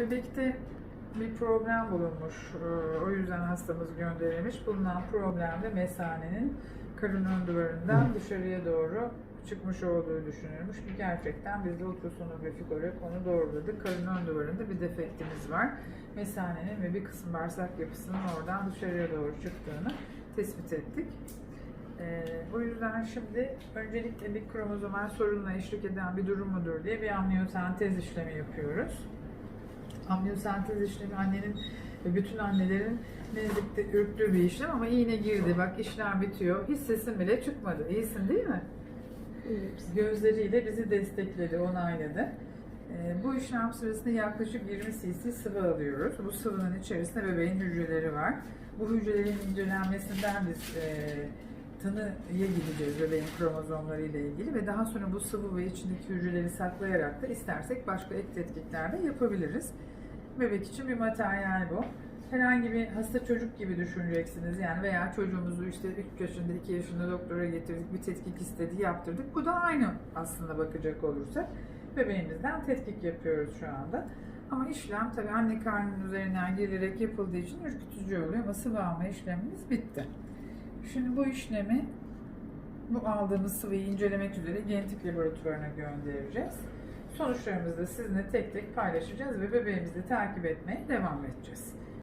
Bebekte bir problem bulunmuş. Ee, O yüzden hastamız gönderilmiş. Bulunan problemde mesanenin karın ön duvarından dışarıya doğru çıkmış olduğu düşünülmüş. Gerçekten biz de ultrasonografik olarak onu doğruladık. Karın ön duvarında bir defektimiz var. Mesanenin ve bir kısım bağırsak yapısının oradan dışarıya doğru çıktığını tespit ettik. Ee, o yüzden şimdi öncelikle bir kromozomal sorunla eşlik eden bir durum mudur diye bir amniyosentez işlemi yapıyoruz. Amniyosentez işlemi annenin ve bütün annelerin nezlikte ürktüğü bir işlem ama iğne girdi. Bak işlem bitiyor. Hiç sesin bile çıkmadı. İyisin değil mi? Gözleriyle bizi destekledi, onayladı. Ee, bu işlem sırasında yaklaşık 20 cc sıvı alıyoruz. Bu sıvının içerisinde bebeğin hücreleri var. Bu hücrelerin incelenmesinden biz e, tanıya gideceğiz bebeğin kromozomları ile ilgili ve daha sonra bu sıvı ve içindeki hücreleri saklayarak da istersek başka ek tetkikler de yapabiliriz. Bebek için bir materyal bu. Herhangi bir hasta çocuk gibi düşüneceksiniz yani veya çocuğumuzu işte 3 yaşında 2 yaşında doktora getirdik bir tetkik istedi yaptırdık. Bu da aynı aslında bakacak olursak bebeğimizden tetkik yapıyoruz şu anda. Ama işlem tabii anne karnının üzerinden girilerek yapıldığı için ürkütücü oluyor ama sıvı alma işlemimiz bitti. Şimdi bu işlemi bu aldığımız sıvıyı incelemek üzere genetik laboratuvarına göndereceğiz. Sonuçlarımızı da sizinle tek tek paylaşacağız ve bebeğimizi takip etmeye devam edeceğiz.